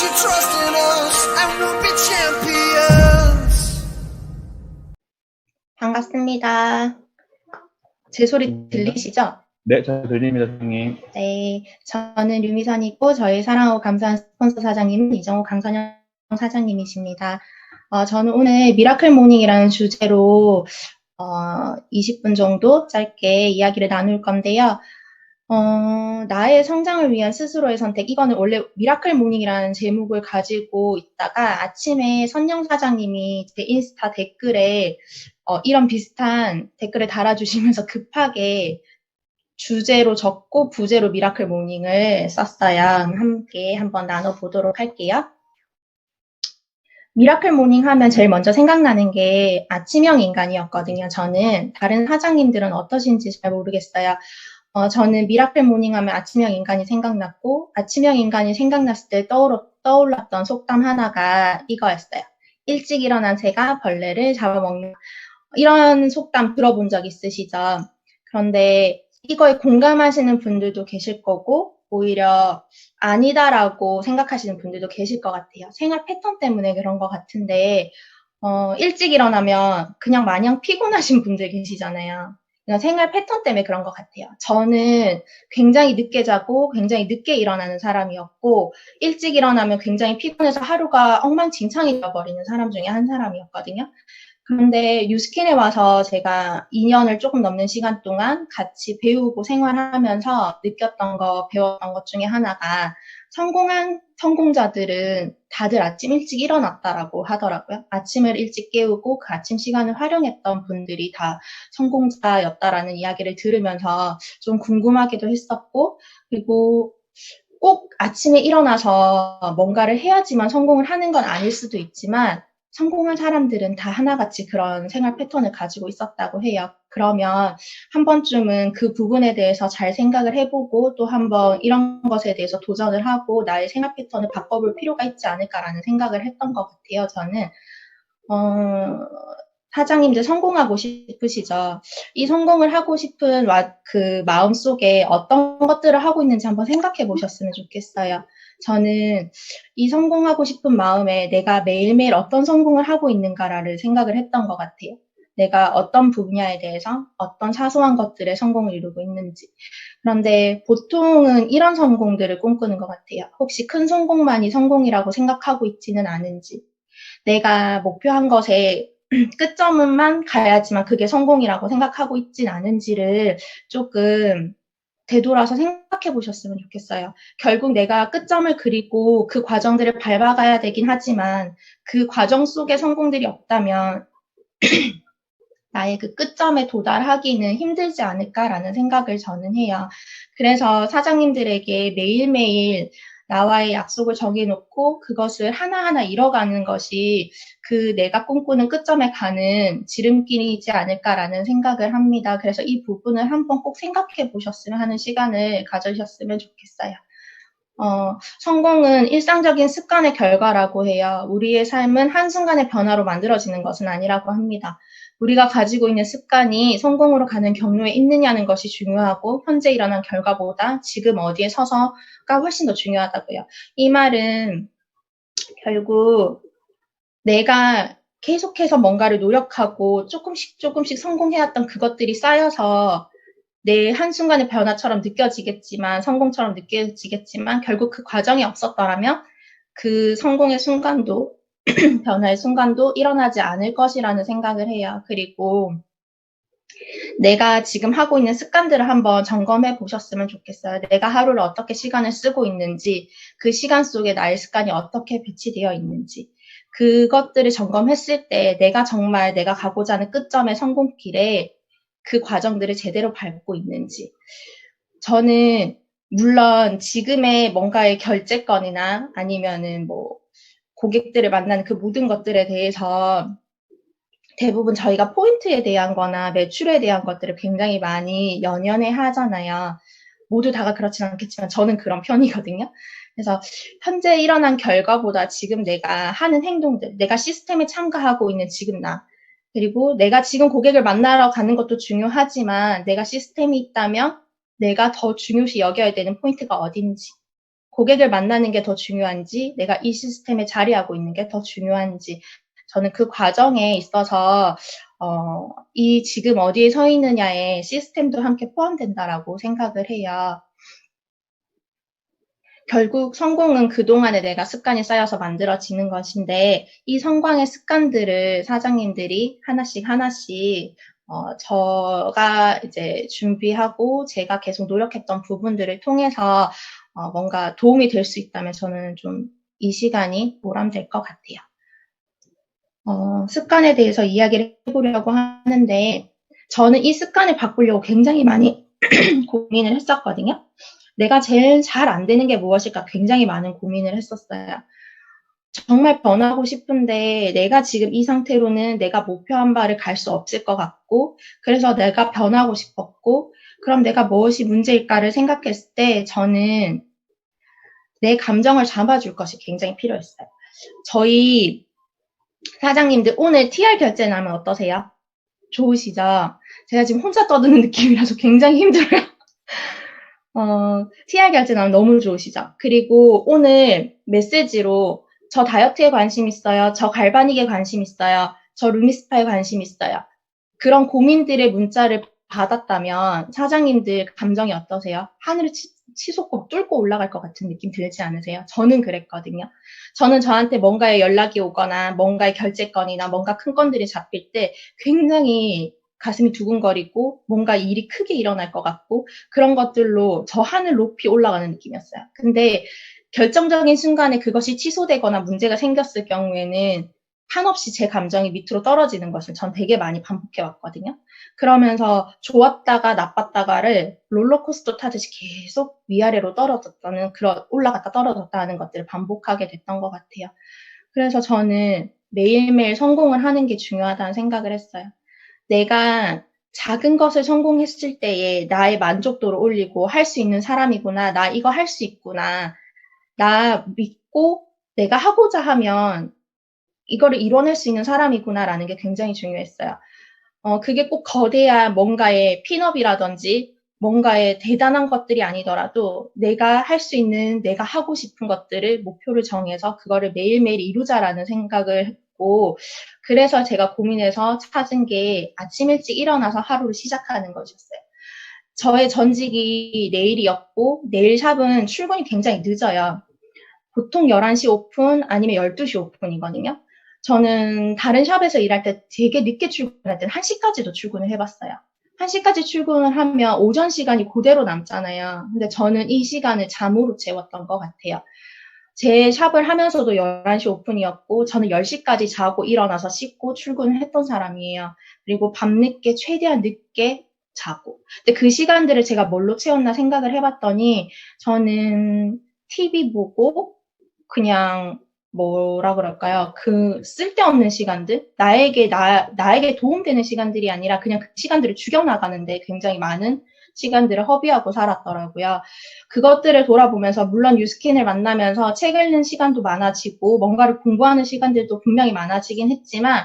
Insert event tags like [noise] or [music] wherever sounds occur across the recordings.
Your trust in us and we'll be champions. 반갑습니다. 제 소리 들리시죠? 네, 잘 들립니다, 선생님. 네, 저는 류미선이고 저희 사랑하고 감사한 스폰서 사장님은 이정호 강선영 사장님이십니다. 어, 저는 오늘 미라클 모닝이라는 주제로 어, 20분 정도 짧게 이야기를 나눌 건데요. 어, 나의 성장을 위한 스스로의 선택. 이거는 원래 미라클 모닝이라는 제목을 가지고 있다가 아침에 선영 사장님이 제 인스타 댓글에 어, 이런 비슷한 댓글을 달아주시면서 급하게 주제로 적고 부제로 미라클 모닝을 썼어요. 함께 한번 나눠보도록 할게요. 미라클 모닝 하면 제일 먼저 생각나는 게 아침형 인간이었거든요. 저는 다른 사장님들은 어떠신지 잘 모르겠어요. 어, 저는 미라클 모닝 하면 아침형 인간이 생각났고 아침형 인간이 생각났을 때 떠오르, 떠올랐던 속담 하나가 이거였어요. 일찍 일어난 새가 벌레를 잡아먹는 이런 속담 들어본 적 있으시죠? 그런데 이거에 공감하시는 분들도 계실 거고 오히려 아니다라고 생각하시는 분들도 계실 것 같아요. 생활 패턴 때문에 그런 것 같은데 어, 일찍 일어나면 그냥 마냥 피곤하신 분들 계시잖아요. 생활 패턴 때문에 그런 것 같아요. 저는 굉장히 늦게 자고 굉장히 늦게 일어나는 사람이었고 일찍 일어나면 굉장히 피곤해서 하루가 엉망진창이 되어버리는 사람 중에 한 사람이었거든요. 그런데 유스킨에 와서 제가 2년을 조금 넘는 시간 동안 같이 배우고 생활하면서 느꼈던 거, 배웠던 것 중에 하나가 성공한 성공자들은 다들 아침 일찍 일어났다라고 하더라고요. 아침을 일찍 깨우고 그 아침 시간을 활용했던 분들이 다 성공자였다라는 이야기를 들으면서 좀 궁금하기도 했었고, 그리고 꼭 아침에 일어나서 뭔가를 해야지만 성공을 하는 건 아닐 수도 있지만, 성공한 사람들은 다 하나같이 그런 생활 패턴을 가지고 있었다고 해요. 그러면 한 번쯤은 그 부분에 대해서 잘 생각을 해보고 또 한번 이런 것에 대해서 도전을 하고 나의 생활 패턴을 바꿔볼 필요가 있지 않을까라는 생각을 했던 것 같아요. 저는 어, 사장님들 성공하고 싶으시죠? 이 성공을 하고 싶은 그 마음 속에 어떤 것들을 하고 있는지 한번 생각해 보셨으면 좋겠어요. 저는 이 성공하고 싶은 마음에 내가 매일매일 어떤 성공을 하고 있는가를 생각을 했던 것 같아요. 내가 어떤 분야에 대해서 어떤 사소한 것들에 성공을 이루고 있는지. 그런데 보통은 이런 성공들을 꿈꾸는 것 같아요. 혹시 큰 성공만이 성공이라고 생각하고 있지는 않은지. 내가 목표한 것에 [clears throat] 끝점만 가야지만 그게 성공이라고 생각하고 있진 않은지를 조금 되돌아서 생각해 보셨으면 좋겠어요. 결국 내가 끝점을 그리고 그 과정들을 밟아가야 되긴 하지만 그 과정 속에 성공들이 없다면 [clears throat] 나의 그 끝점에 도달하기는 힘들지 않을까라는 생각을 저는 해요. 그래서 사장님들에게 매일매일 나와의 약속을 정해놓고 그것을 하나하나 이뤄가는 것이 그 내가 꿈꾸는 끝점에 가는 지름길이지 않을까라는 생각을 합니다. 그래서 이 부분을 한번 꼭 생각해 보셨으면 하는 시간을 가져셨으면 좋겠어요. 어, 성공은 일상적인 습관의 결과라고 해요. 우리의 삶은 한순간의 변화로 만들어지는 것은 아니라고 합니다. 우리가 가지고 있는 습관이 성공으로 가는 경로에 있느냐는 것이 중요하고 현재 일어난 결과보다 지금 어디에 서서가 훨씬 더 중요하다고요. 이 말은 결국 내가 계속해서 뭔가를 노력하고 조금씩 조금씩 성공해왔던 그것들이 쌓여서 내 한순간의 변화처럼 느껴지겠지만, 성공처럼 느껴지겠지만, 결국 그 과정이 없었더라면 그 성공의 순간도, [clears throat] 변화의 순간도 일어나지 않을 것이라는 생각을 해요. 그리고 내가 지금 하고 있는 습관들을 한번 점검해 보셨으면 좋겠어요. 내가 하루를 어떻게 시간을 쓰고 있는지, 그 시간 속에 나의 습관이 어떻게 배치되어 있는지, 그것들을 점검했을 때 내가 정말 내가 가고자 하는 끝점의 성공길에 그 과정들을 제대로 밟고 있는지. 저는 물론 지금의 뭔가의 결제권이나 아니면은 뭐 고객들을 만나는 그 모든 것들에 대해서 대부분 저희가 포인트에 대한 거나 매출에 대한 것들을 굉장히 많이 연연해 하잖아요. 모두 다가 그렇진 않겠지만 저는 그런 편이거든요. 그래서 현재 일어난 결과보다 지금 내가 하는 행동들, 내가 시스템에 참가하고 있는 지금 나, 그리고 내가 지금 고객을 만나러 가는 것도 중요하지만 내가 시스템이 있다면 내가 더 중요시 여겨야 되는 포인트가 어딘지 고객을 만나는 게 더 중요한지, 내가 이 시스템에 자리하고 있는 게 더 중요한지, 저는 그 과정에 있어서, 어, 이 지금 어디에 서 있느냐에 시스템도 함께 포함된다라고 생각을 해요. 결국 성공은 그동안에 내가 습관이 쌓여서 만들어지는 것인데, 이 성광의 습관들을 사장님들이 하나씩 하나씩 어, 저가 이제 준비하고 제가 계속 노력했던 부분들을 통해서 어, 뭔가 도움이 될 수 있다면 저는 좀 이 시간이 보람될 것 같아요. 어, 습관에 대해서 이야기를 해보려고 하는데 저는 이 습관을 바꾸려고 굉장히 많이 [clears throat] 고민을 했었거든요. 내가 제일 잘 안 되는 게 무엇일까 굉장히 많은 고민을 했었어요. 정말 변하고 싶은데 내가 지금 이 상태로는 내가 목표한 바를 갈 수 없을 것 같고 그래서 내가 변하고 싶었고 그럼 내가 무엇이 문제일까를 생각했을 때 저는 내 감정을 잡아줄 것이 굉장히 필요했어요. 저희 사장님들 오늘 TR 결제 나면 어떠세요? 좋으시죠? 제가 지금 혼자 떠드는 [laughs] 느낌이라서 굉장히 힘들어요. [laughs] 어, TR 결제 나면 너무 좋으시죠? 그리고 오늘 메시지로 저 다이어트에 관심 있어요. 저 갈바닉에 관심 있어요. 저 루미스파에 관심 있어요. 그런 고민들의 문자를 받았다면 사장님들 감정이 어떠세요? 하늘을 치, 치솟고 뚫고 올라갈 것 같은 느낌 들지 않으세요? 저는 그랬거든요. 저는 저한테 뭔가의 연락이 오거나 뭔가의 결제건이나 뭔가 큰 건들이 잡힐 때 굉장히 가슴이 두근거리고 뭔가 일이 크게 일어날 것 같고 그런 것들로 저 하늘 높이 올라가는 느낌이었어요. 근데 결정적인 순간에 그것이 취소되거나 문제가 생겼을 경우에는 한없이 제 감정이 밑으로 떨어지는 것을 전 되게 많이 반복해 왔거든요. 그러면서 좋았다가 나빴다가를 롤러코스터 타듯이 계속 위아래로 떨어졌다는 올라갔다 떨어졌다 하는 것들을 반복하게 됐던 것 같아요. 그래서 저는 매일매일 성공을 하는 게 중요하다는 생각을 했어요. 내가 작은 것을 성공했을 때에 나의 만족도를 올리고 할 수 있는 사람이구나, 나 이거 할 수 있구나, 나 믿고 내가 하고자 하면 이거를 이뤄낼 수 있는 사람이구나라는 게 굉장히 중요했어요. 어, 그게 꼭 거대한 뭔가의 핀업이라든지 뭔가의 대단한 것들이 아니더라도 내가 할 수 있는 내가 하고 싶은 것들을 목표를 정해서 그거를 매일매일 이루자라는 생각을 했고 그래서 제가 고민해서 찾은 게 아침 일찍 일어나서 하루를 시작하는 것이었어요. 저의 전직이 내일이었고 내일 샵은 출근이 굉장히 늦어요. 보통 11시 오픈 아니면 12시 오픈이거든요. 저는 다른 샵에서 일할 때 되게 늦게 출근할 때는 1시까지도 출근을 해봤어요. 1시까지 출근을 하면 오전 시간이 그대로 남잖아요. 근데 저는 이 시간을 잠으로 채웠던 것 같아요. 제 샵을 하면서도 11시 오픈이었고, 저는 10시까지 자고 일어나서 씻고 출근을 했던 사람이에요. 그리고 밤늦게, 최대한 늦게 자고. 근데 그 시간들을 제가 뭘로 채웠나 생각을 해봤더니, 저는 TV 보고, 그냥 뭐라 그럴까요? 그 쓸데없는 시간들, 나에게 나 나에게 도움되는 시간들이 아니라 그냥 그 시간들을 죽여 나가는데 굉장히 많은 시간들을 허비하고 살았더라고요. 그것들을 돌아보면서 물론 유스킨을 만나면서 책 읽는 시간도 많아지고 뭔가를 공부하는 시간들도 분명히 많아지긴 했지만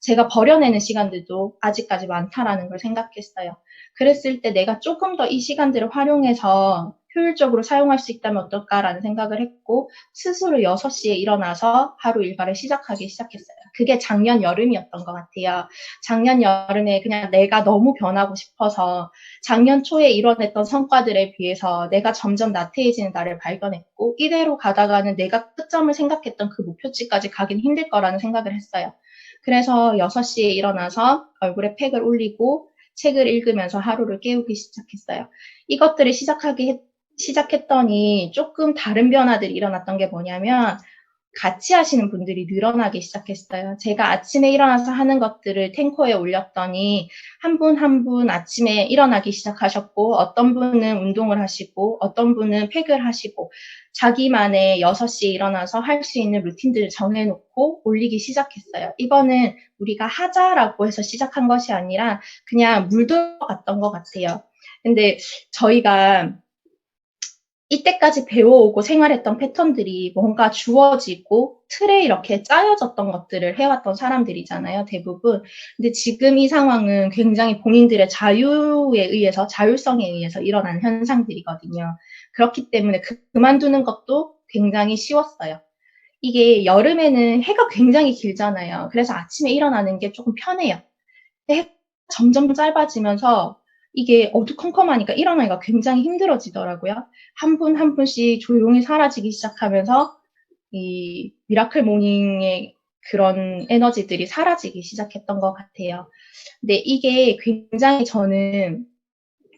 제가 버려내는 시간들도 아직까지 많다라는 걸 생각했어요. 그랬을 때 내가 조금 더 이 시간들을 활용해서 효율적으로 사용할 수 있다면 어떨까라는 생각을 했고 스스로 6시에 일어나서 하루 일과를 시작하기 시작했어요. 그게 작년 여름이었던 것 같아요. 작년 여름에 그냥 내가 너무 변하고 싶어서 작년 초에 이뤄냈던 성과들에 비해서 내가 점점 나태해지는 나를 발견했고 이대로 가다가는 내가 끝점을 생각했던 그 목표치까지 가긴 힘들 거라는 생각을 했어요. 그래서 6시에 일어나서 얼굴에 팩을 올리고 책을 읽으면서 하루를 깨우기 시작했어요. 이것들을 시작하기 했, 시작했더니 조금 다른 변화들이 일어났던 게 뭐냐면 같이 하시는 분들이 늘어나기 시작했어요. 제가 아침에 일어나서 하는 것들을 탱커에 올렸더니 한분 한 분 아침에 일어나기 시작하셨고 어떤 분은 운동을 하시고 어떤 분은 팩을 하시고 자기만의 6시에 일어나서 할 수 있는 루틴들을 정해놓고 올리기 시작했어요. 이거는 우리가 하자라고 해서 시작한 것이 아니라 그냥 물들어갔던 것 같아요. 근데 저희가 이때까지 배워오고 생활했던 패턴들이 뭔가 주어지고 틀에 이렇게 짜여졌던 것들을 해왔던 사람들이잖아요, 대부분. 근데 지금 이 상황은 굉장히 본인들의 자유에 의해서, 자율성에 의해서 일어난 현상들이거든요. 그렇기 때문에 그, 그만두는 것도 굉장히 쉬웠어요. 이게 여름에는 해가 굉장히 길잖아요. 그래서 아침에 일어나는 게 조금 편해요. 점점 짧아지면서 이게 어두컴컴하니까 일어나기가 굉장히 힘들어지더라고요. 한분한 분씩 조용히 사라지기 시작하면서 이 미라클 모닝의 그런 에너지들이 사라지기 시작했던 것 같아요. 근데 이게 굉장히 저는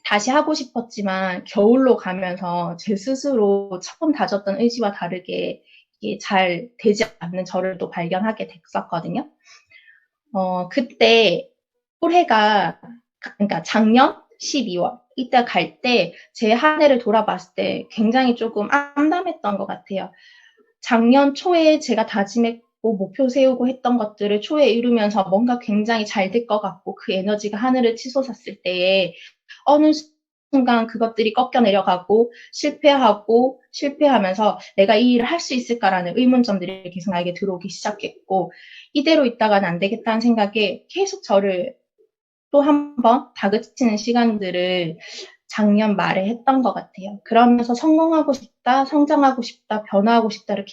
다시 하고 싶었지만 겨울로 가면서 제 스스로 처음 다졌던 의지와 다르게 이게 잘 되지 않는 저를 또 발견하게 됐었거든요. 어, 그때 올해가 그러니까 작년 12월 이때 갈 때 제 한 해를 돌아봤을 때 굉장히 조금 암담했던 것 같아요. 작년 초에 제가 다짐했고 목표 세우고 했던 것들을 초에 이루면서 뭔가 굉장히 잘 될 것 같고 그 에너지가 하늘을 치솟았을 때에 어느 순간 그것들이 꺾여 내려가고 실패하고 실패하면서 내가 이 일을 할 수 있을까라는 의문점들이 계속 나에게 들어오기 시작했고 이대로 있다가는 안 되겠다는 생각에 계속 저를 또 한 번 다그치는 시간들을 작년 말에 했던 것 같아요. 그러면서 성공하고 싶다, 성장하고 싶다, 변화하고 싶다를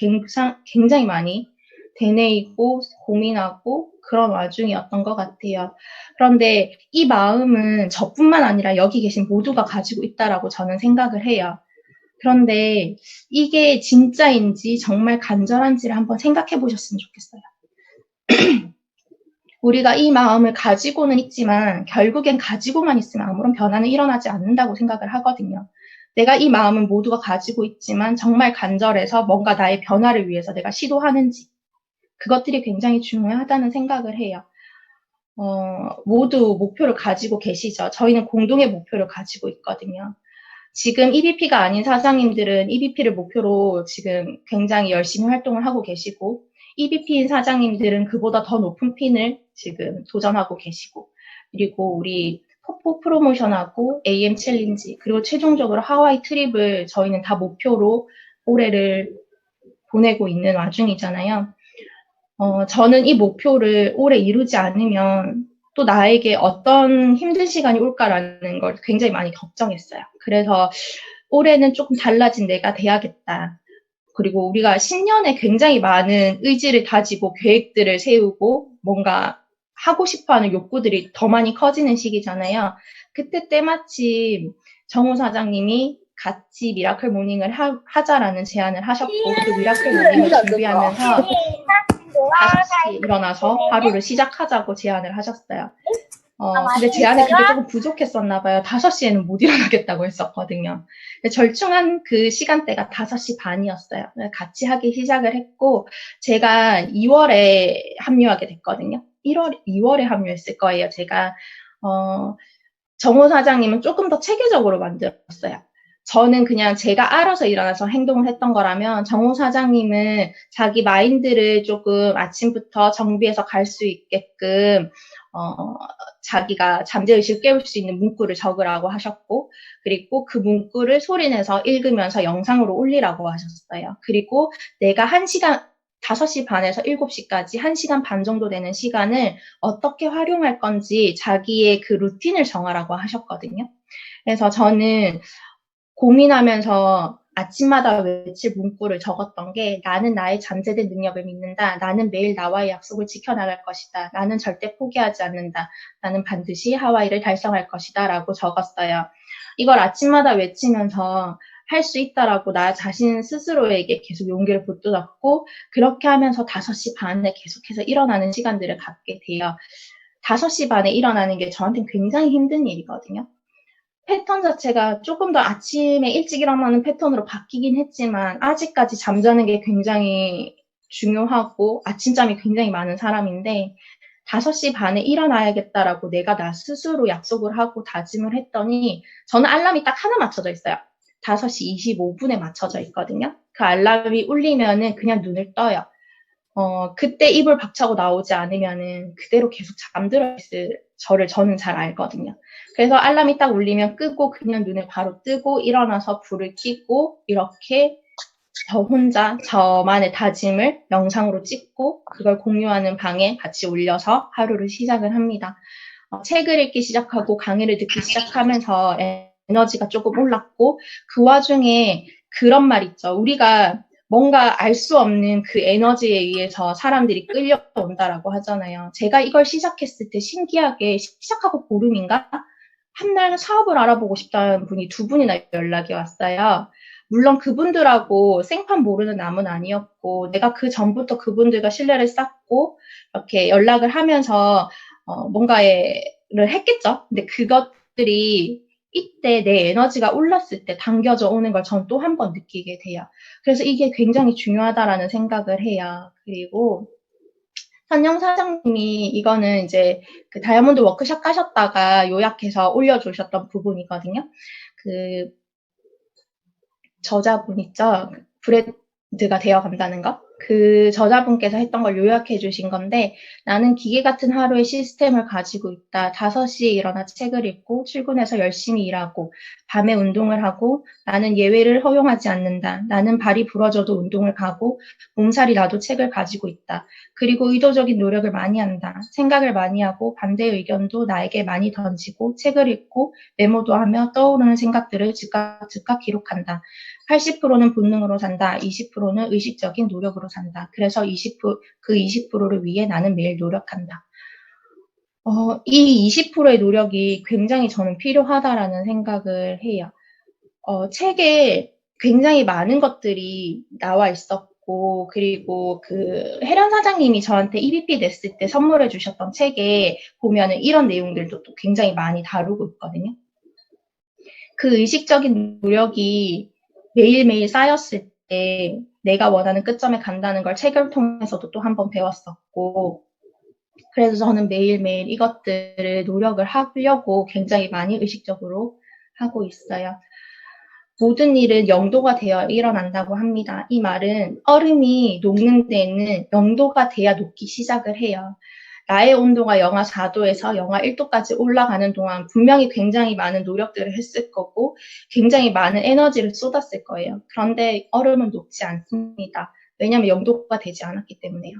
굉장히 많이 되뇌이고 고민하고 그런 와중이었던 것 같아요. 그런데 이 마음은 저뿐만 아니라 여기 계신 모두가 가지고 있다라고 저는 생각을 해요. 그런데 이게 진짜인지 정말 간절한지를 한번 생각해 보셨으면 좋겠어요. [clears throat] 우리가 이 마음을 가지고는 있지만 결국엔 가지고만 있으면 아무런 변화는 일어나지 않는다고 생각을 하거든요. 내가 이 마음은 모두가 가지고 있지만 정말 간절해서 뭔가 나의 변화를 위해서 내가 시도하는지 그것들이 굉장히 중요하다는 생각을 해요. 어, 모두 목표를 가지고 계시죠. 저희는 공동의 목표를 가지고 있거든요. 지금 EBP가 아닌 사장님들은 EBP를 목표로 지금 굉장히 열심히 활동을 하고 계시고 EBP인 사장님들은 그보다 더 높은 핀을 지금 도전하고 계시고 그리고 우리 포포 프로모션하고 AM 챌린지 그리고 최종적으로 하와이 트립을 저희는 다 목표로 올해를 보내고 있는 와중이잖아요. 어, 저는 이 목표를 올해 이루지 않으면 또 나에게 어떤 힘든 시간이 올까라는 걸 굉장히 많이 걱정했어요. 그래서 올해는 조금 달라진 내가 돼야겠다. 그리고 우리가 신년에 굉장히 많은 의지를 다지고 계획들을 세우고 뭔가 하고 싶어 하는 욕구들이 더 많이 커지는 시기잖아요. 그때 때마침 정우 사장님이 같이 미라클 모닝을 하, 자라는 제안을 하셨고 그 미라클 모닝을 준비하면서 5시에 일어나서 하루를 시작하자고 제안을 하셨어요. 어, 근데 제안이 그게 조금 부족했었나 봐요. 5시에는 못 일어나겠다고 했었거든요. 절충한 그 시간대가 5시 반이었어요. 같이 하기 시작을 했고, 제가 2월에 합류하게 됐거든요. 1월, 2월에 합류했을 거예요. 제가, 어, 정호 사장님은 조금 더 체계적으로 만들었어요. 저는 그냥 제가 알아서 일어나서 행동을 했던 거라면 정호 사장님은 자기 마인드를 조금 아침부터 정비해서 갈 수 있게끔 어, 자기가 잠재의식을 깨울 수 있는 문구를 적으라고 하셨고, 그리고 그 문구를 소리내서 읽으면서 영상으로 올리라고 하셨어요. 그리고 내가 1시간, 5시 반에서 7시까지 1시간 반 정도 되는 시간을 어떻게 활용할 건지 자기의 그 루틴을 정하라고 하셨거든요. 그래서 저는 고민하면서 아침마다 외칠 문구를 적었던 게 나는 나의 잠재된 능력을 믿는다. 나는 매일 나와의 약속을 지켜나갈 것이다. 나는 절대 포기하지 않는다. 나는 반드시 하와이를 달성할 것이다. 라고 적었어요. 이걸 아침마다 외치면서 할 수 있다라고 나 자신 스스로에게 계속 용기를 붙들었고 그렇게 하면서 5시 반에 계속해서 일어나는 시간들을 갖게 돼요. 5시 반에 일어나는 게 저한테는 굉장히 힘든 일이거든요. 패턴 자체가 조금 더 아침에 일찍 일어나는 패턴으로 바뀌긴 했지만 아직까지 잠자는 게 굉장히 중요하고 아침잠이 굉장히 많은 사람인데 5시 반에 일어나야겠다라고 내가 나 스스로 약속을 하고 다짐을 했더니 저는 알람이 딱 하나 맞춰져 있어요. 5시 25분에 맞춰져 있거든요. 그 알람이 울리면은 그냥 눈을 떠요. 어, 그때 입을 박차고 나오지 않으면은 그대로 계속 잠들어 있을 저를 저는 잘 알거든요. 그래서 알람이 딱 울리면 끄고 그냥 눈을 바로 뜨고 일어나서 불을 켜고 이렇게 저 혼자 저만의 다짐을 영상으로 찍고 그걸 공유하는 방에 같이 올려서 하루를 시작을 합니다. 어, 책을 읽기 시작하고 강의를 듣기 시작하면서 에너지가 조금 올랐고 그 와중에 그런 말 있죠. 우리가 뭔가 알 수 없는 그 에너지에 의해서 사람들이 끌려온다라고 하잖아요. 제가 이걸 시작했을 때 신기하게 시작하고 보름인가? 한날 사업을 알아보고 싶다는 분이 두 분이나 연락이 왔어요. 물론 그분들하고 생판 모르는 남은 아니었고, 내가 그 전부터 그분들과 신뢰를 쌓고, 이렇게 연락을 하면서, 어, 뭔가를 했겠죠? 근데 그것들이 이때 내 에너지가 올랐을 때 당겨져 오는 걸 전 또 한 번 느끼게 돼요. 그래서 이게 굉장히 중요하다라는 생각을 해요. 그리고 선영 사장님이 이거는 이제 그 다이아몬드 워크샵 하셨다가 요약해서 올려주셨던 부분이거든요. 그 저자분 있죠. 브랜드가 되어 간다는 것. 그 저자분께서 했던 걸 요약해 주신 건데 나는 기계 같은 하루의 시스템을 가지고 있다. 5시에 일어나 책을 읽고 출근해서 열심히 일하고 밤에 운동을 하고 나는 예외를 허용하지 않는다. 나는 발이 부러져도 운동을 가고 몸살이 나도 책을 가지고 있다. 그리고 의도적인 노력을 많이 한다. 생각을 많이 하고 반대 의견도 나에게 많이 던지고 책을 읽고 메모도 하며 떠오르는 생각들을 즉각 즉각 기록한다. 80%는 본능으로 산다. 20%는 의식적인 노력으로 산다. 그래서 20%, 그 20%를 위해 나는 매일 노력한다. 어, 이 20%의 노력이 굉장히 저는 필요하다라는 생각을 해요. 어, 책에 굉장히 많은 것들이 나와 있었고, 그리고 그 해련 사장님이 저한테 EBP 냈을 때 선물해 주셨던 책에 보면은 이런 내용들도 또 굉장히 많이 다루고 있거든요. 그 의식적인 노력이 매일매일 쌓였을 때 내가 원하는 끝점에 간다는 걸 책을 통해서도 또 한 번 배웠었고, 그래서 저는 매일매일 이것들을 노력을 하려고 굉장히 많이 의식적으로 하고 있어요. 모든 일은 영도가 되어 일어난다고 합니다. 이 말은 얼음이 녹는 데에는 영도가 돼야 녹기 시작을 해요. 나의 온도가 영하 4도에서 영하 1도까지 올라가는 동안 분명히 굉장히 많은 노력들을 했을 거고 굉장히 많은 에너지를 쏟았을 거예요. 그런데 얼음은 녹지 않습니다. 왜냐하면 영도가 되지 않았기 때문에요.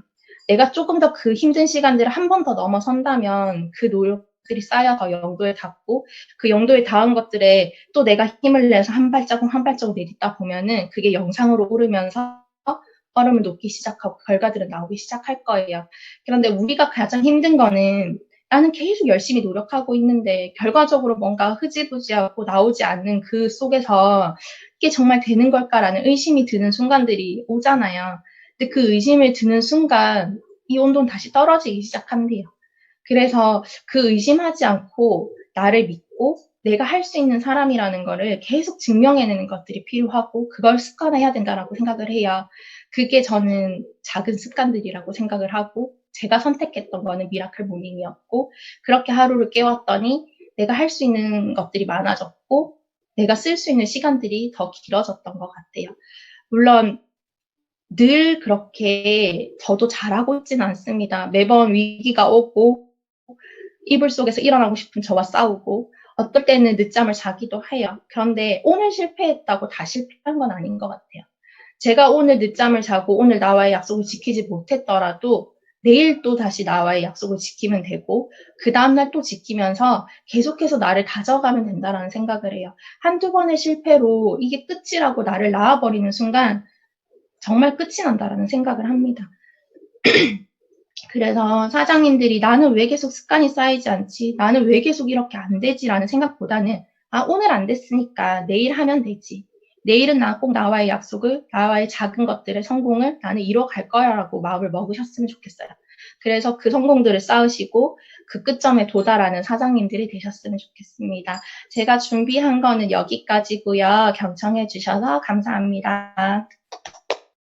내가 조금 더 그 힘든 시간들을 한 번 더 넘어선다면 그 노력들이 쌓여서 영도에 닿고 그 영도에 닿은 것들에 또 내가 힘을 내서 한 발자국 한 발자국 내딛다 보면은 그게 영상으로 오르면서 얼음을 녹기 시작하고 결과들은 나오기 시작할 거예요. 그런데 우리가 가장 힘든 거는 나는 계속 열심히 노력하고 있는데 결과적으로 뭔가 흐지부지하고 나오지 않는 그 속에서 이게 정말 되는 걸까라는 의심이 드는 순간들이 오잖아요. 근데 그 의심을 드는 순간 이 온도는 다시 떨어지기 시작한대요. 그래서 그 의심하지 않고 나를 믿고 내가 할 수 있는 사람이라는 거를 계속 증명해내는 것들이 필요하고 그걸 습관화해야 된다라고 생각을 해요. 그게 저는 작은 습관들이라고 생각을 하고 제가 선택했던 거는 미라클 모닝이었고 그렇게 하루를 깨웠더니 내가 할 수 있는 것들이 많아졌고 내가 쓸 수 있는 시간들이 더 길어졌던 것 같아요. 물론 늘 그렇게 저도 잘하고 있지는 않습니다. 매번 위기가 오고 이불 속에서 일어나고 싶은 저와 싸우고 어떨 때는 늦잠을 자기도 해요. 그런데 오늘 실패했다고 다 실패한 건 아닌 것 같아요. 제가 오늘 늦잠을 자고 오늘 나와의 약속을 지키지 못했더라도 내일 또 다시 나와의 약속을 지키면 되고 그 다음날 또 지키면서 계속해서 나를 다져가면 된다라는 생각을 해요. 한두 번의 실패로 이게 끝이라고 나를 낳아버리는 순간 정말 끝이 난다라는 생각을 합니다. [clears throat] 그래서 사장님들이 나는 왜 계속 습관이 쌓이지 않지? 나는 왜 계속 이렇게 안 되지 라는 생각보다는 아, 오늘 안 됐으니까 내일 하면 되지. 내일은 나 꼭 나와의 약속을, 나와의 작은 것들의 성공을 나는 이뤄갈 거야라고 마음을 먹으셨으면 좋겠어요. 그래서 그 성공들을 쌓으시고 그 끝점에 도달하는 사장님들이 되셨으면 좋겠습니다. 제가 준비한 거는 여기까지고요. 경청해 주셔서 감사합니다.